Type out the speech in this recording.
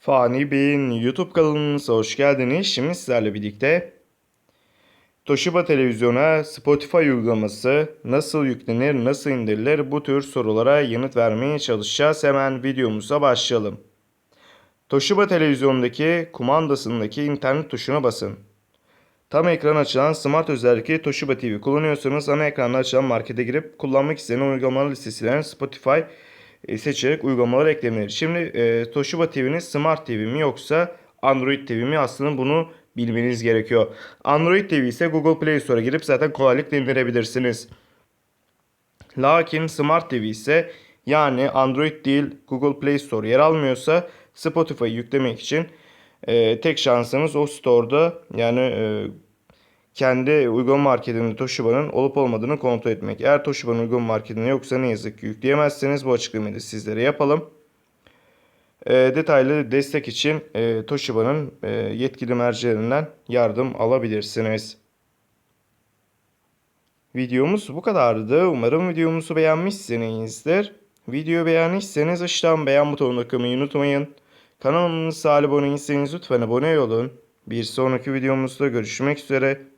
Fani Bey'in YouTube kanalımıza hoş geldiniz. Şimdi sizlerle birlikte Toshiba televizyona Spotify uygulaması nasıl yüklenir, nasıl indirilir bu tür sorulara yanıt vermeye çalışacağız. Hemen videomuza başlayalım. Toshiba televizyondaki kumandasındaki internet tuşuna basın. Tam ekran açılan Smart özellikli Toshiba TV kullanıyorsanız ana ekranda açılan markete girip kullanmak istenen uygulamalar listesinden Spotify seçerek uygulamalar eklenir. Şimdi e, Toshiba TV'niz Smart TV mi yoksa Android TV mi aslında bunu bilmeniz gerekiyor. Android TV ise Google Play Store'a girip zaten kolaylıkla indirebilirsiniz. Lakin Smart TV ise yani Android değil Google Play Store yer almıyorsa Spotify'ı yüklemek için e, tek şansınız o store'da yani e, kendi uygulama marketinde Toshiba'nın olup olmadığını kontrol etmek. Eğer Toshiba'nın uygulama marketinde yoksa ne yazık ki yükleyemezsiniz. Bu açıklamayı da sizlere yapalım. E, detaylı destek için e, Toshiba'nın e, yetkili mercilerinden yardım alabilirsiniz. Videomuz bu kadardı. Umarım videomuzu beğenmişsinizdir. Videoyu beğenmişseniz aşağıdan beğen butonuna kılmayı unutmayın. Kanalımıza abone değilseniz lütfen abone olun. Bir sonraki videomuzda görüşmek üzere.